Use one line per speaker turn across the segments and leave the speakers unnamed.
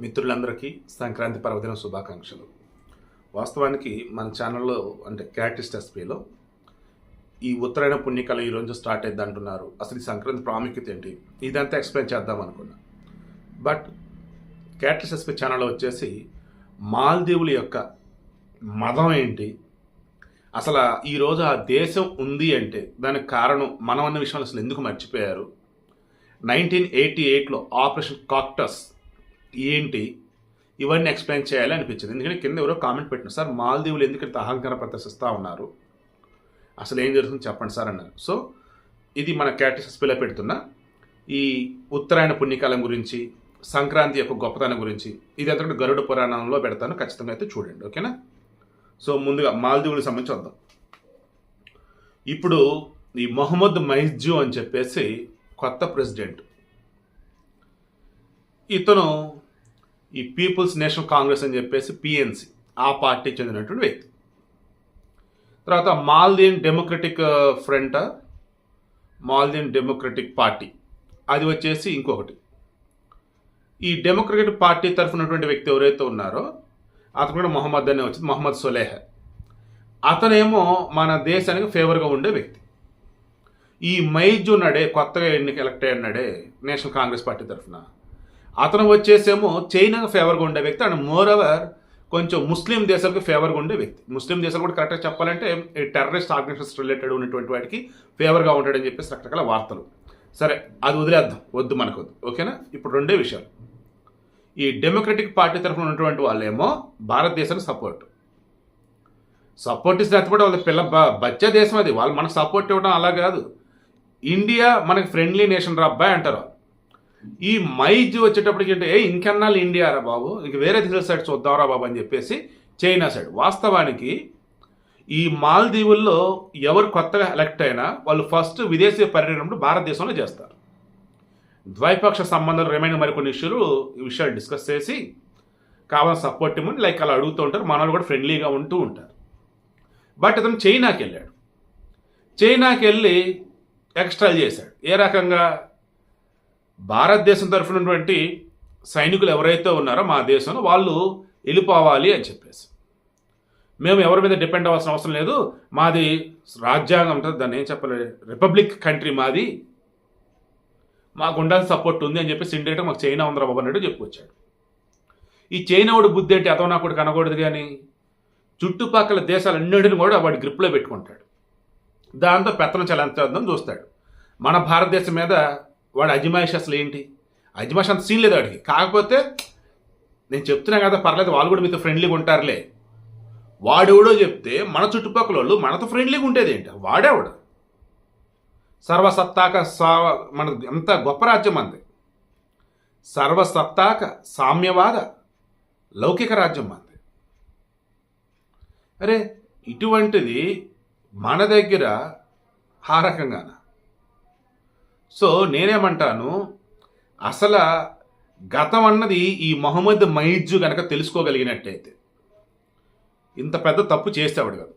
మిత్రులందరికీ సంక్రాంతి పర్వదిన శుభాకాంక్షలు. వాస్తవానికి మన ఛానల్లో అంటే క్యాటిస్ట్ ఎస్పీలో ఈ ఉత్తరాయణ పుణ్యకాలం ఈ రోజు స్టార్ట్ అయింది అంటున్నారు అసలు ఈ సంక్రాంతి ప్రాముఖ్యత ఏంటి? ఇదంతా ఎక్స్ప్లెయిన్ చేద్దాం అనుకున్నా. బట్ క్యాటిస్ట్ ఎస్పీ ఛానల్లో వచ్చేసి మాల్దీవుల యొక్క మతం ఏంటి? అసలు ఈరోజు ఆ దేశం ఉంది అంటే దానికి కారణం మనం అన్న విషయాలు అసలు ఎందుకు మర్చిపోయారు? నైన్టీన్ ఎయిటీ ఎయిట్లో ఆపరేషన్ కాక్టస్ ఏంటి? ఇవన్నీ ఎక్స్ప్లెయిన్ చేయాలి అనిపించింది. ఎందుకంటే కింద ఎవరో కామెంట్ పెట్టిన సార్ మాల్దీవులు ఎందుకు ఇంత అహంకారం ప్రదర్శిస్తూ ఉన్నారు? అసలు ఏం జరుగుతుంది చెప్పండి సార్ అన్నారు. సో ఇది మన క్యాటిసస్పిలో పెడుతున్న ఈ ఉత్తరాయణ పుణ్యకాలం గురించి సంక్రాంతి యొక్క గొప్పతనం గురించి ఇది అంతకంటే గరుడ పురాణంలో పెడతాను. ఖచ్చితంగా అయితే చూడండి. ఓకేనా? సో ముందుగా మాల్దీవులకు సంబంధించి వద్దాం. ఇప్పుడు ఈ మొహమ్మద్ మైజ్జు అని చెప్పేసి కొత్త ప్రెసిడెంట్. ఇతను ఈ పీపుల్స్ నేషనల్ కాంగ్రెస్ అని చెప్పేసి పిఎన్సి ఆ పార్టీకి చెందినటువంటి వ్యక్తి. తర్వాత Maldivian democratic front uh, Maldivian democratic party అది వచ్చేసి ఇంకొకటి. ఈ డెమోక్రటిక్ పార్టీ తరఫునటువంటి వ్యక్తి ఎవరైతే ఉన్నారో అతను కూడా మొహమ్మద్ అనే వచ్చింది మొహమ్మద్ సొలేహ్. అతనేమో మన దేశానికి ఫేవర్గా ఉండే వ్యక్తి. ఈ మైజు నడే కొత్తగా ఎన్నిక ఎలక్ట్ అయ్యాడే నేషనల్ కాంగ్రెస్ పార్టీ తరఫున. అతను వచ్చేసేమో చైనాకు ఫేవర్గా ఉండే వ్యక్తి అండ్ మోర్ ఓవర్ కొంచెం ముస్లిం దేశాలకు ఫేవర్గా ఉండే వ్యక్తి. ముస్లిం దేశాలు కూడా కరెక్ట్గా చెప్పాలంటే ఈ టెర్రరిస్ట్ ఆర్గనైజేషన్స్ రిలేటెడ్ ఉన్నటువంటి వాటికి ఫేవర్గా ఉంటాడని చెప్పేసి రకరకాల వార్తలు. సరే అది వదిలేద్దాం. వద్దు మనకు వద్దు. ఓకేనా? ఇప్పుడు రెండే విషయాలు. ఈ డెమోక్రటిక్ పార్టీ తరఫున ఉన్నటువంటి వాళ్ళేమో భారతదేశానికి సపోర్ట్ సపోర్ట్ ఇస్తే కూడా వాళ్ళ పిల్ల బ- దేశం అది. వాళ్ళు మనకు సపోర్ట్ ఇవ్వడం అలా కాదు. ఇండియా మనకి ఫ్రెండ్లీ నేషన్ రా అబ్బాయి అంటారు. ఈ మైజ్ వచ్చేటప్పటికి అంటే ఏ ఇంకెన్నాళ్ళు ఇండియా రా బాబు? ఇంక వేరే దేశాల సైడ్ చూద్దాంరా బాబు అని చెప్పేసి చైనా సైడ్. వాస్తవానికి ఈ మాల్దీవుల్లో ఎవరు కొత్తగా ఎలక్ట్ అయినా వాళ్ళు ఫస్ట్ విదేశీ పర్యటనప్పుడు భారతదేశంలో చేస్తారు. ద్వైపాక్ష సంబంధాలు రిమైన్ మరికొన్ని ఇష్యూలు ఈ విషయాలు డిస్కస్ చేసి కావాలని సపోర్ట్ ఇవ్వమని లైక్ అలా అడుగుతూ ఉంటారు. మనవాళ్ళు కూడా ఫ్రెండ్లీగా ఉంటూ ఉంటారు. బట్ అతను చైనాకి వెళ్ళాడు చైనాకి వెళ్ళి ఎక్స్ట్రా చేశాడు. ఏ రకంగా? భారతదేశం తరఫున ఉన్నటువంటి సైనికులు ఎవరైతే ఉన్నారో మా దేశంలో వాళ్ళు వెళ్ళిపోవాలి అని చెప్పేసి. మేము ఎవరి మీద డిపెండ్ అవ్వాల్సిన అవసరం లేదు. మాది రాజ్యాంగం ఉంటుంది. దాన్ని ఏం చెప్పలేదు రిపబ్లిక్ కంట్రీ మాది. మాకు ఉండాల్సిన సపోర్ట్ ఉంది అని చెప్పేసి ఇండియా మాకు చైనా ఉందిరా బాబు అన్నట్టు చెప్పుకొచ్చాడు. ఈ చైనా వాడు బుద్ధి ఏంటి అతను నాకు కూడా కనకూడదు కానీ చుట్టుపక్కల దేశాలన్నిటిని కూడా వాడి గ్రిప్లో పెట్టుకుంటాడు. దాంతో పెత్తనం చలంచేద్దాం చూస్తాడు. మన భారతదేశం మీద వాడు అజమాయిషి అసలు ఏంటి? అజమాయిషి అంత సీన్ లేదు వాడికి. కాకపోతే నేను చెప్తున్నా కదా పర్లేదు వాళ్ళు కూడా మీతో ఫ్రెండ్లీగా ఉంటారులే. వాడెవడో చెప్తే మన చుట్టుపక్కల వాళ్ళు మనతో ఫ్రెండ్లీగా ఉండేది ఏంటి? వాడేవాడు సర్వసత్తాక సా మన ఎంత గొప్ప రాజ్యం అంది. సర్వసత్తాక సామ్యవాద లౌకిక రాజ్యం అంది. అరే ఇటువంటిది మన దగ్గర ఆ రకంగానా సో నేనేమంటాను అసలు గతం అన్నది ఈ మొహమ్మద్ మైజు కనుక తెలుసుకోగలిగినట్టయితే ఇంత పెద్ద తప్పు చేసేవాడు కాదు.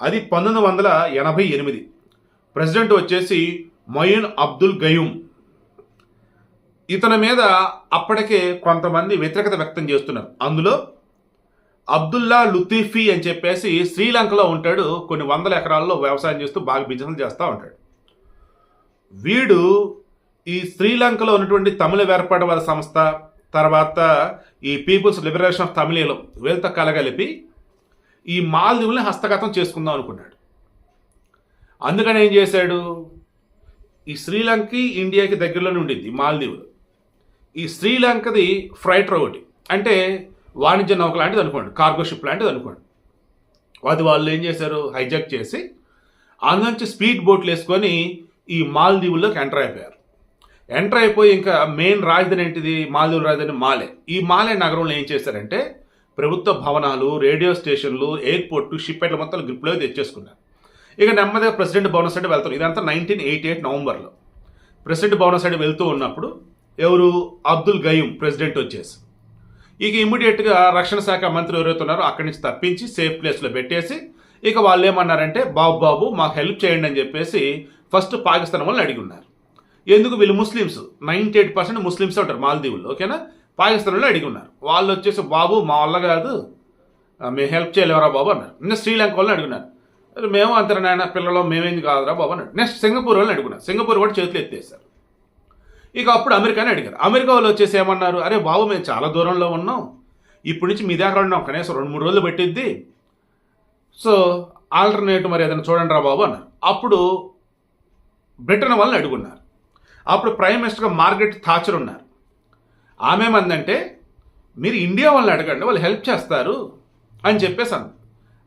అది పంతొమ్మిది వందల ఎనభై ఎనిమిది. ప్రెసిడెంట్ వచ్చేసి మొయిన్ అబ్దుల్ గయూమ్ ఇతని మీద అప్పటికే కొంతమంది వ్యతిరేకత వ్యక్తం చేస్తున్నారు. అందులో అబ్దుల్లా లుతీఫీ అని చెప్పేసి శ్రీలంకలో ఉంటాడు కొన్ని వందల ఎకరాల్లో వ్యవసాయం చేస్తూ బాగా బిజినెస్ చేస్తూ ఉంటాడు. వీడు ఈ శ్రీలంకలో ఉన్నటువంటి తమిళ వేర్పాటువాద సంస్థ తర్వాత ఈ పీపుల్స్ లిబరేషన్ ఆఫ్ తమిళీలో వీళ్ళతో కలగలిపి ఈ మాల్దీవుల్ని హస్తగతం చేసుకుందాం అనుకున్నాడు. అందుకని ఏం చేశాడు? ఈ శ్రీలంకకి ఇండియాకి దగ్గరలోనే ఉండింది మాల్దీవులు. ఈ శ్రీలంకది ఫ్రైటర్ ఒకటి అంటే వాణిజ్య నౌక లాంటిది అనుకోండి కార్గో షిప్ లాంటిది అనుకోండి. అది వాళ్ళు ఏం చేశారు? హైజాక్ చేసి అందులోంచి స్పీడ్ బోట్లు వేసుకొని ఈ మాల్దీవుల్లోకి ఎంటర్ అయిపోయారు. ఎంటర్ అయిపోయి ఇంకా మెయిన్ రాజధాని ఏంటిది? మాల్దీవుల రాజధాని మాలే. ఈ మాలే నగరంలో ఏం చేశారంటే ప్రభుత్వ భవనాలు రేడియో స్టేషన్లు ఎయిర్పోర్ట్ షిప్ ఎట్ల మొత్తం గ్రిప్లో తెచ్చేసుకున్నారు. ఇక నెమ్మదిగా ప్రెసిడెంట్ భవన్ సైడ్ వెళ్తారు. ఇదంతా నైన్టీన్ ఎయిటీ ఎయిట్ నవంబర్లో. ప్రెసిడెంట్ భవన్ సైడ్ వెళ్తూ ఉన్నప్పుడు ఎవరు? అబ్దుల్ గయూమ్ ప్రెసిడెంట్ వచ్చేసి. ఇక ఇమ్మీడియట్గా రక్షణ శాఖ మంత్రి ఎవరైతే ఉన్నారో అక్కడి నుంచి తప్పించి సేఫ్ ప్లేస్లో పెట్టేసి ఇక వాళ్ళు ఏమన్నారంటే బాబు బాబు మాకు హెల్ప్ చేయండి అని చెప్పేసి ఫస్ట్ పాకిస్తాన్ వాళ్ళని అడిగి ఉన్నారు ఎందుకు వీళ్ళు Muslims? Ninety eight percent Muslims ఉంటారు మాల్దీవుల్లో ఓకేనా? పాకిస్తాన్ వాళ్ళు అడిగి ఉన్నారు వాళ్ళు వచ్చేసి బాబు మా వల్ల కాదు. మేము హెల్ప్ చేయలేవరా బాబు అన్నారు. నెక్స్ట్ శ్రీలంక వాళ్ళని అడుగున్నారు. మేము అంతరా నాయన పిల్లలు మేమేంది కాదురా బాబు అన్నాడు నెక్స్ట్ సింగపూర్ వాళ్ళని అడుగున్నారు. సింగపూర్ కూడా చేతులు ఎత్తేసారు ఇక అప్పుడు అమెరికాని అడిగారు. అమెరికా వాళ్ళు వచ్చేసి ఏమన్నారు? అరే బాబు మేము చాలా దూరంలో ఉన్నాం. ఇప్పటి నుంచి మీ దగ్గర ఉన్నాం. కనీసం రెండు మూడు రోజులు పెట్టిద్ది. సో ఆల్టర్నేట్ మరి ఏదైనా చూడండి రా బాబు అన్నారు. అప్పుడు బ్రిటన్ వాళ్ళని అడుగున్నారు. అప్పుడు ప్రైమ్ మినిస్టర్గా మార్గరెట్ థాచర్ ఉన్నారు. ఆమె ఏమందంటే మీరు ఇండియా వాళ్ళని అడగండి వాళ్ళు హెల్ప్ చేస్తారు అని చెప్పేసి అంది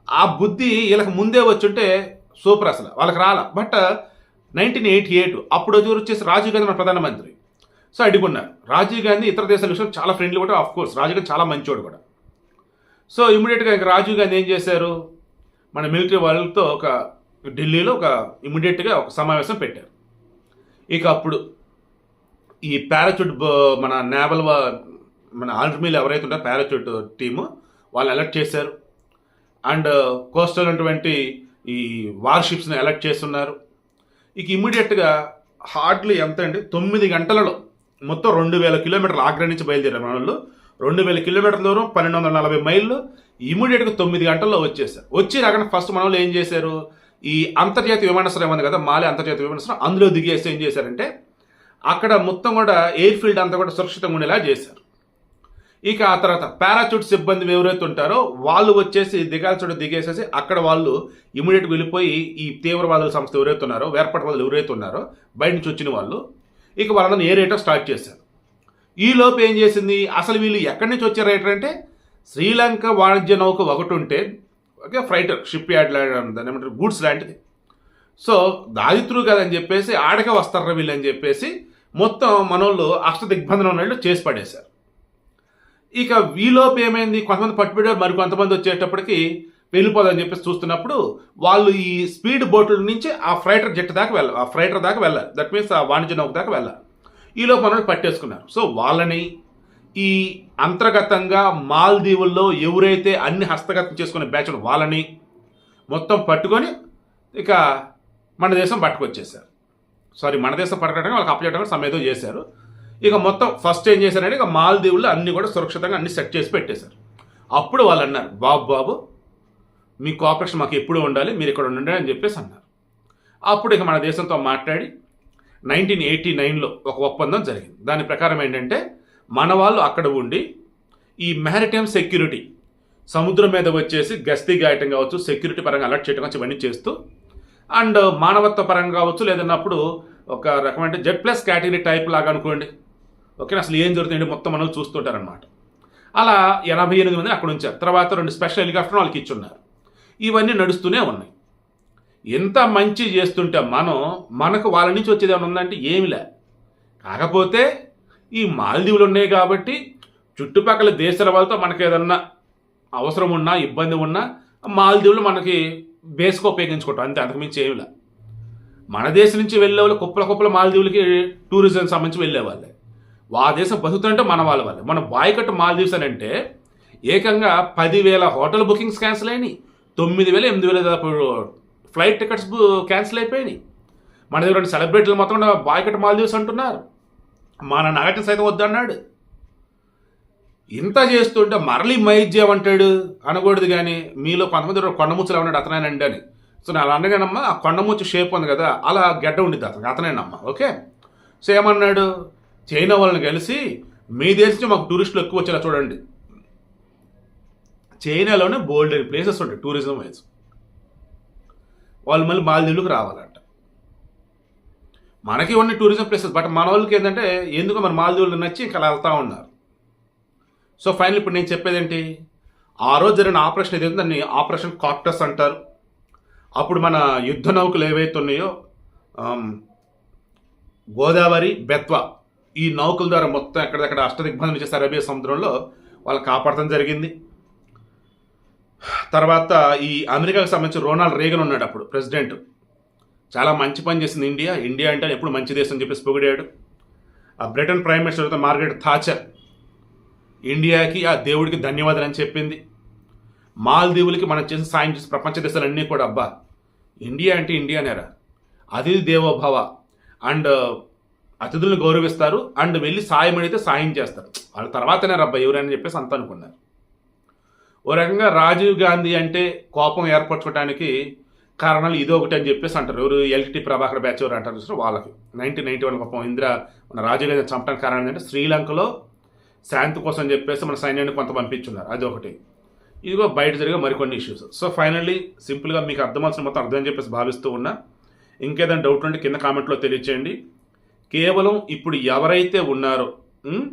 ఆ బుద్ధి వీళ్ళకి ముందే వచ్చుంటే సూపర్ అసలు వాళ్ళకి రాల. బట్ నైన్టీన్ ఎయిటీ ఎయిట్ అప్పుడు వచ్చి వచ్చేసి రాజీవ్ గాంధీ మన ప్రధానమంత్రి. సో అడుగున్నారు. రాజీవ్ గాంధీ ఇతర దేశాల విషయం చాలా ఫ్రెండ్లీ కూడా ఆఫ్ కోర్స్ రాజీవ్ గాంధీ చాలా మంచివాడు కూడా. సో ఇమీడియట్గా ఇంకా రాజీవ్ గాంధీ ఏం చేశారు? మన మిలిటరీ వాళ్ళతో ఒక ఢిల్లీలో ఒక ఇమీడియట్గా ఒక సమావేశం పెట్టారు. ఇక అప్పుడు ఈ పారాచూట్ మన నేవల్ మన ఆర్మీలో ఎవరైతే ఉంటారో పారాచూట్ టీము వాళ్ళు అలర్ట్ చేశారు. అండ్ కోస్టల్ ఉన్నటువంటి ఈ వార్షిప్స్ని అలర్ట్ చేస్తున్నారు. ఇక ఇమీడియట్గా హార్డ్లీ ఎంత అండి? తొమ్మిది గంటలలో మొత్తం రెండు వేల కిలోమీటర్లు ఆగ్రా నుంచి బయలుదేరారు మన వాళ్ళు. రెండు వేల కిలోమీటర్ల దూరం పన్నెండు వందల నలభై మైళ్ళు ఇమీడియట్గా తొమ్మిది గంటల్లో వచ్చేసారు. వచ్చి అక్కడ ఫస్ట్ మన వాళ్ళు ఏం చేశారు? ఈ అంతర్జాతీయ విమానాశ్రయం ఉంది కదా మాలే అంతర్జాతీయ విమానాశ్రయం. అందులో దిగేసి ఏం చేశారంటే అక్కడ మొత్తం కూడా ఎయిర్ ఫీల్డ్ అంతా కూడా సురక్షితంగా ఉండేలా చేశారు. ఇక ఆ తర్వాత పారాచూట్ సిబ్బంది ఎవరైతే ఉంటారో వాళ్ళు వచ్చేసి దిగాల్సి చోట దిగేసేసి అక్కడ వాళ్ళు ఇమీడియట్గా వెళ్ళిపోయి ఈ తీవ్రవాదుల సంస్థ ఎవరైతే ఉన్నారో వాళ్ళు ఎవరైతే ఉన్నారో బయట నుంచి వచ్చిన వాళ్ళు ఇక వాళ్ళని ఏ రేటో స్టార్ట్ చేశారు. ఈలోపు ఏం చేసింది? అసలు వీళ్ళు ఎక్కడి నుంచి వచ్చారు రేటర్ అంటే శ్రీలంక వాణిజ్య నౌక ఒకటి ఉంటే ఓకే ఫ్రైటర్ షిప్ యార్డ్ దాని ఏమంటారు? గూడ్స్ లాంటిది. సో దారిద్రు కదని చెప్పేసి ఆడకే వస్తారా వీళ్ళు అని చెప్పేసి మొత్తం మనోళ్ళు అష్ట దిగ్బంధనం ఉన్నట్టు చేసి పడేశారు. ఇక వీలోపు ఏమైంది? కొంతమంది పట్టుబడారు మరి కొంతమంది వచ్చేటప్పటికి వెళ్ళిపోదని చెప్పేసి చూస్తున్నప్పుడు వాళ్ళు ఈ స్పీడ్ బోట్ల నుంచి ఆ ఫ్రైటర్ జెట్ దాకా వెళ్ళాలి ఆ ఫ్రైటర్ దాకా వెళ్ళాలి. దట్ మీన్స్ ఆ వాణిజ్య నౌక దాకా వెళ్ళాలి. ఈలోపు మనోళ్ళు పట్టేసుకున్నారు. సో వాళ్ళని ఈ అంతర్గతంగా మాల్దీవుల్లో ఎవరైతే అన్ని హస్తగతం చేసుకునే బ్యాచ్లు వాళ్ళని మొత్తం పట్టుకొని ఇక మన దేశం పట్టుకొచ్చేసారు సారీ మన దేశం పట్టుకోవడానికి వాళ్ళకి అప్పచేయడం సమేతం చేశారు. ఇక మొత్తం ఫస్ట్ ఏం చేశారంటే ఇక మాల్దీవుల్లో అన్ని కూడా సురక్షితంగా అన్ని సెట్ చేసి పెట్టేశారు. అప్పుడు వాళ్ళు అన్నారు బాబు బాబు మీ కోఆపరేషన్ మాకు ఎప్పుడు ఉండాలి మీరు ఇక్కడ ఉండండి అని చెప్పేసి అన్నారు. అప్పుడు ఇక మన దేశంతో మాట్లాడి నైన్టీన్ ఎయిటీ నైన్లో ఒక ఒప్పందం జరిగింది. దాని ప్రకారం ఏంటంటే మన వాళ్ళు అక్కడ ఉండి ఈ మ్యారిటైమ్ సెక్యూరిటీ సముద్రం మీద వచ్చేసి గస్తీ గాయటం కావచ్చు సెక్యూరిటీ పరంగా అలర్ట్ చేయడం కావచ్చు ఇవన్నీ చేస్తూ అండ్ మానవత్వ పరంగా కావచ్చు లేదన్నప్పుడు ఒక రకమైన జెడ్ ప్లస్ కేటగిరీ టైప్ లాగా అనుకోండి. ఓకే అసలు ఏం జరుగుతుంది మొత్తం మనం చూస్తుంటారనమాట అలా ఎనభై ఎనిమిది మంది అక్కడ ఉంచారు. తర్వాత రెండు స్పెషల్ హెలికాప్టర్ వాళ్ళకి ఇచ్చున్నారు. ఇవన్నీ నడుస్తూనే ఉన్నాయి. ఎంత మంచి చేస్తుంటే మనం మనకు వాళ్ళ నుంచి వచ్చేది ఏమైనా ఉందంటే ఏమిలే కాకపోతే ఈ మాల్దీవులు ఉన్నాయి కాబట్టి చుట్టుపక్కల దేశాల వాళ్ళతో మనకి ఏదన్నా అవసరం ఉన్నా ఇబ్బంది ఉన్నా మాల్దీవులు మనకి బేస్గా ఉపయోగించుకుంటాం అంతే అంతకుమించి ఏమిలా మన దేశం నుంచి వెళ్ళే వాళ్ళు కుప్పల కుప్పల మాల్దీవులకి టూరిజం సంబంధించి వెళ్ళేవాళ్ళే. వా ఆ దేశం బతుకుతుంటే మన వాళ్ళ వాళ్ళే. మన బాయ్కట్ మాల్దీవ్స్ అని అంటే ఏకంగా పదివేల హోటల్ బుకింగ్స్ క్యాన్సిల్ అయినాయి. తొమ్మిది వేల ఎనిమిది వేల దాదాపు ఫ్లైట్ టికెట్స్ క్యాన్సిల్ అయిపోయినాయి. మన దగ్గర సెలబ్రిటీలు మొత్తం బాయ్కట్ మాల్దీవ్స్ అంటున్నారు. మన నగటి సైతం వద్దన్నాడు. ఇంత చేస్తుంటే మరలి మైద్యం అంటాడు అనకూడదు కానీ మీలో కొంతమంది కొండముచ్చులు ఉన్నాడు అతనేనండి అని. సో నేను అలా అనగానమ్మా ఆ కొండముచ్చు షేప్ ఉంది కదా అలా గడ్డ ఉండిద్ది అతను అతనేనమ్మా ఓకే? సో ఏమన్నాడు? చైనా వాళ్ళని కలిసి మీ దేశం మాకు టూరిస్టులు ఎక్కువ వచ్చేలా చూడండి. చైనాలోనే బోల్డ్ ప్లేసెస్ ఉంటాయి టూరిజం వైజ్. వాళ్ళు మళ్ళీ మాల్దీవులకు రావాలి. మనకి ఉన్న టూరిజం ప్లేసెస్ బట్ మన వాళ్ళకి ఏంటంటే ఎందుకు మన మాల్దీవులు నచ్చి ఇంకా వెళ్తూ ఉన్నారు. సో ఫైనల్ ఇప్పుడు నేను చెప్పేది ఏంటి ఆ రోజు జరిగిన ఆపరేషన్ ఏదైతే దాన్ని ఆపరేషన్ కాక్టస్ అంటారు. అప్పుడు మన యుద్ధ నౌకలు ఏవైతే ఉన్నాయో గోదావరి బెత్వా ఈ నౌకల ద్వారా మొత్తం ఎక్కడెక్కడ అష్టదిగ్బంధం చేసే అరేబియా సముద్రంలో వాళ్ళు కాపాడటం జరిగింది. తర్వాత ఈ అమెరికాకు సంబంధించి రోనాల్డ్ రేగన్ ఉన్నాడు అప్పుడు ప్రెసిడెంట్. చాలా మంచి పని చేసింది ఇండియా. ఇండియా అంటే ఎప్పుడు మంచి దేశం అని చెప్పేసి పొగిడాడు. ఆ Britain prime minister Margaret Thatcher ఇండియాకి ఆ దేవుడికి ధన్యవాదాలు అని చెప్పింది. మాల్దీవులకి మనం చేసిన సాయం చేసిన ప్రపంచ దేశాలన్నీ కూడా అబ్బా ఇండియా అంటే ఇండియానేరా అది దేవోభవ అండ్ అతిథులను గౌరవిస్తారు అండ్ వెళ్ళి సాయం అడిగితే సాయం చేస్తారు. వాళ్ళ తర్వాతనే రబ్బా ఎవరైనా చెప్పేసి అంత అనుకున్నారు. ఓ రకంగా రాజీవ్ గాంధీ అంటే కోపం ఏర్పరచుకోవడానికి కారణాలు ఇది ఒకటి అని చెప్పేసి అంటారు. ఎవరు ఎల్టీ ప్రభాకర్ బ్యాచ్ ఎవరు అంటారు చూసారు? వాళ్ళకి. నైన్టీన్ నైన్టీ వన్ పాపం ఇందిరా మన రాజీవ్ గాంధీ చంపడానికి కారణం ఏంటంటే శ్రీలంకలో శాంతి కోసం చెప్పేసి మన సైన్యాన్ని కొంత పంపించున్నారు. అది ఒకటి. ఇదిగో బయట జరిగే మరికొన్ని ఇష్యూస్ సో ఫైనల్లీ సింపుల్గా మీకు అర్థమవుతున్న మొత్తం అర్థం అని చెప్పేసి భావిస్తూ ఉన్నా ఇంకేదైనా డౌట్ ఉంటే కింద కామెంట్లో తెలియచేయండి. కేవలం ఇప్పుడు ఎవరైతే ఉన్నారో మహమ్మద్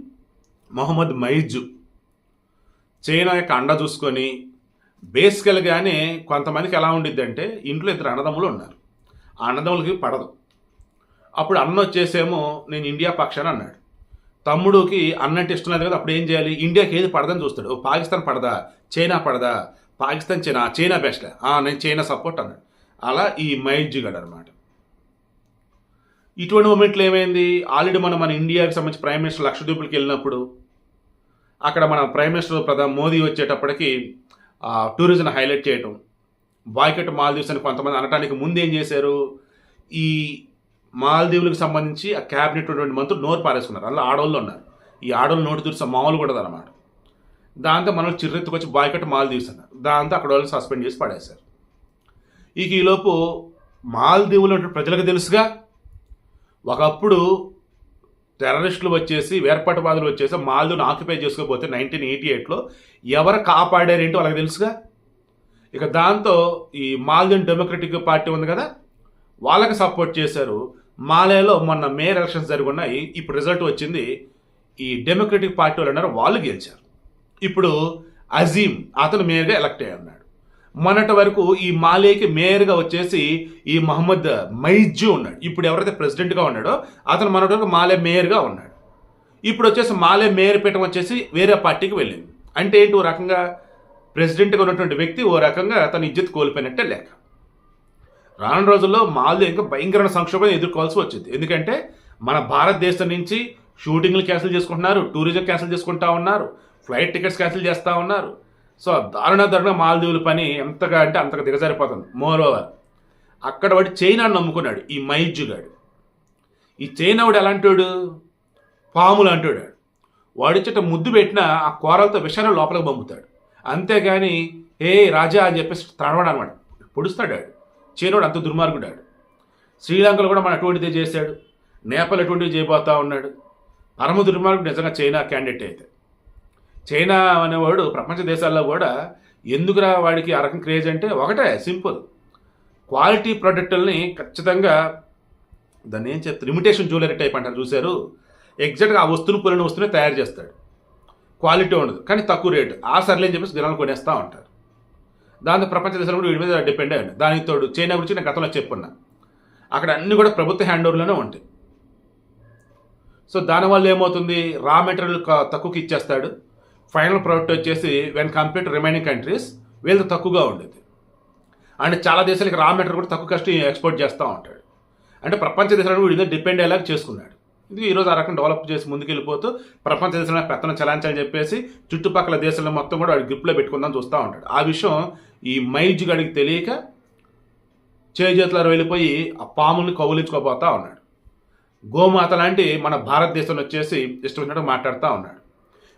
మొహమ్మద్ మైజు చైనా యొక్క అండ చూసుకొని బేసికల్గానే కొంతమందికి ఎలా ఉండిద్ది అంటే ఇంట్లో ఇద్దరు అన్నదమ్ములు ఉన్నారు. ఆ అన్నదమ్ములకి పడదు. అప్పుడు అన్న వచ్చేసేమో నేను ఇండియా పక్షాన అన్నాడు. తమ్ముడికి అన్నంటే ఇష్టం లేదు కదా అప్పుడు ఏం చేయాలి? ఇండియాకి ఏది పడదని చూస్తాడు. పాకిస్తాన్ పడదా? చైనా పడదా? పాకిస్తాన్ చైనా? China best? నేను చైనా సపోర్ట్ అన్నాడు. అలా ఈ మైజ్ అనమాట ఇటువంటి మూమెంట్లో ఏమైంది? ఆల్రెడీ మనం మన ఇండియాకి సంబంధించి ప్రైమ్ మినిస్టర్ లక్షద్వీపులకి వెళ్ళినప్పుడు అక్కడ మన ప్రైమ్ మినిస్టర్ ప్రధాని మోదీ వచ్చేటప్పటికి టూరిజం హైలైట్ చేయటం. బాయ్కట్ మాల్దీవ్స్ అని కొంతమంది అనటానికి ముందు ఏం చేశారు? ఈ మాల్దీవులకు సంబంధించి ఆ క్యాబినెట్ ఉన్నటువంటి మంత్రులు నోరు పారేసుకున్నారు. అలా ఆడవాళ్ళు ఉన్నారు. ఈ ఆడవాళ్ళు నోటి తుడిసే మామూలు కూడా అనమాట దాంతో మనం చిర్రెత్తుకొచ్చి బాయ్కట్ మాల్దీవ్స్ అన్నారు. దాంతో అక్కడ వాళ్ళు సస్పెండ్ చేసి పడేశారు. ఇక ఈలోపు మాల్దీవులు ప్రజలకు తెలుసుగా ఒకప్పుడు టెర్రరిస్టులు వచ్చేసి వేర్పాటువాదులు వచ్చేసి మాల్దీవుని ఆక్యుపై చేసుకోకపోతే నైన్టీన్ ఎయిటీ ఎయిట్లో ఎవరు కాపాడారేంటో వాళ్ళకి తెలుసుగా? ఇక దాంతో ఈ మాల్దీన్ డెమోక్రటిక్ పార్టీ ఉంది కదా వాళ్ళకి సపోర్ట్ చేశారు. మాలేలో మొన్న మేయర్ ఎలక్షన్స్ జరిగి ఉన్నాయి ఇప్పుడు రిజల్ట్ వచ్చింది. ఈ డెమోక్రటిక్ పార్టీ వాళ్ళు అన్నారు వాళ్ళు గెలిచారు. ఇప్పుడు అజీమ్ అతను మేయర్గా ఎలక్ట్ అయ్యారు మొన్నటి వరకు ఈ మాలేకి మేయర్గా వచ్చేసి ఈ మహమ్మద్ మైజు ఉన్నాడు. ఇప్పుడు ఎవరైతే ప్రెసిడెంట్గా ఉన్నాడో అతను మొన్నటి వరకు మాలే మేయర్గా ఉన్నాడు. ఇప్పుడు వచ్చేసి మాలే మేయర్ పీఠం వచ్చేసి వేరే పార్టీకి వెళ్ళింది. అంటే ఏంటి ఓ రకంగా ప్రెసిడెంట్గా ఉన్నటువంటి వ్యక్తి ఓ రకంగా తన ఇజ్జత్ కోల్పోయినట్టే లేక. రానున్న రోజుల్లో మాల్దే ఇంకా భయంకరమైన సంక్షోభం ఎదుర్కోవాల్సి వచ్చింది. ఎందుకంటే మన భారతదేశం నుంచి షూటింగ్లు క్యాన్సిల్ చేసుకుంటున్నారు టూరిజం క్యాన్సిల్ చేసుకుంటా ఉన్నారు ఫ్లైట్ టికెట్స్ క్యాన్సిల్ చేస్తూ ఉన్నారు. సో దారుణ దారుణ మాల్దీవుల పని ఎంతగా అంటే అంతగా దిగజారిపోతుంది. మోర్ ఓవర్ అక్కడ వాడు చైనాను నమ్ముకున్నాడు ఈ మైజుగాడు. ఈ చైనా వాడు ఎలాంటివాడు పాములు అంటాడు. వాడిచ్చట ముద్దు పెట్టిన ఆ కూరలతో విషయాన్ని లోపలికి పంపుతాడు. అంతేగాని ఏ రాజా అని చెప్పేసి తడవాడు అనమాట. పొడుస్తాడు ఆడు చైనోడు అంత దుర్మార్గుడాడు శ్రీలంకలో కూడా మన అటువంటిదే చేశాడు. నేపాల్ అటువంటివి చేయబోతా ఉన్నాడు. పరమ దుర్మార్గుడు నిజంగా చైనా క్యాండిడేట్ అయితే. చైనా అనేవాడు ప్రపంచ దేశాల్లో కూడా ఎందుకురా వాడికి ఆ రకం క్రేజ్ అంటే ఒకటే సింపుల్. క్వాలిటీ ప్రొడక్టుల్ని ఖచ్చితంగా దాన్ని ఏం చెప్తారు? ఇమిటేషన్ జ్యువెలరీ టైప్ అంటారు చూశారు? ఎగ్జాక్ట్గా ఆ వస్తువును పోలిన వస్తువునే తయారు చేస్తాడు. క్వాలిటీ ఉండదు కానీ తక్కువ రేటు. ఆ సర్లే అని చెప్పేసి జనాలు కొనేస్తూ ఉంటారు. దాంతో ప్రపంచ దేశాలు కూడా వీడి మీద డిపెండ్ అయ్యండి. దానికి తోడు చైనా గురించి నేను గతంలో చెప్పున్నా. అక్కడ అన్నీ కూడా ప్రభుత్వ హ్యాండ్ ఓవర్లోనే ఉంటాయి. సో దానివల్ల ఏమవుతుంది? రా మెటీరియల్ తక్కువకి ఇచ్చేస్తాడు. ఫైనల్ ప్రోడక్ట్ వచ్చేసి when compare to remaining countries వీళ్ళతో తక్కువగా ఉండేది. అండ్ చాలా దేశాలకి రా మెటీరియల్ కూడా తక్కువ కష్టం ఎక్స్పోర్ట్ చేస్తూ ఉంటాడు. అంటే ప్రపంచ దేశాలను వీడి డిపెండ్ అయ్యేలాగా చేసుకున్నాడు. ఇది ఈరోజు ఆ రకం డెవలప్ చేసి ముందుకెళ్ళిపోతూ ప్రపంచ దేశంలో పెత్తనం చలాంచాలని చెప్పేసి చుట్టుపక్కల దేశాలను మొత్తం కూడా వాడి గ్రిప్లో పెట్టుకుందాం చూస్తూ ఉంటాడు. ఆ విషయం ఈ మైజ్ గడికి తెలియక చేజేతులారు వెళ్ళిపోయి ఆ పాముల్ని కౌలించుకోబోతా ఉన్నాడు. గోమాత లాంటి మన భారతదేశంలో వచ్చేసి ఇష్టం వచ్చినట్టు మాట్లాడుతూ ఉన్నాడు.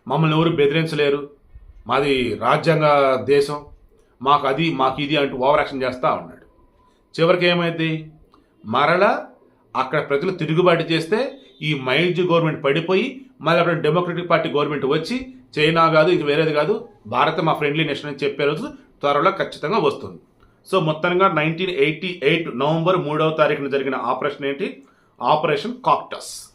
మమ్మల్ని ఎవరు బెదిరించలేరు. మాది రాజ్యాంగ దేశం. మాకు అది మాకు ఇది అంటూ ఓవర్ యాక్షన్ చేస్తూ ఉన్నాడు. చివరికి ఏమైంది? మరలా అక్కడ ప్రజలు తిరుగుబాటు చేస్తే ఈ మైజ్ గవర్నమెంట్ పడిపోయి మళ్ళీ అప్పుడు డెమోక్రటిక్ పార్టీ గవర్నమెంట్ వచ్చి చైనా కాదు ఇది వేరేది కాదు భారత్ మా ఫ్రెండ్లీ నేషన్ అని చెప్పే రోజు త్వరలో ఖచ్చితంగా వస్తుంది. సో మొత్తంగా నైన్టీన్ ఎయిటీ ఎయిట్ నవంబర్ మూడవ తారీఖున జరిగిన ఆపరేషన్ ఏంటి? Operation cactus.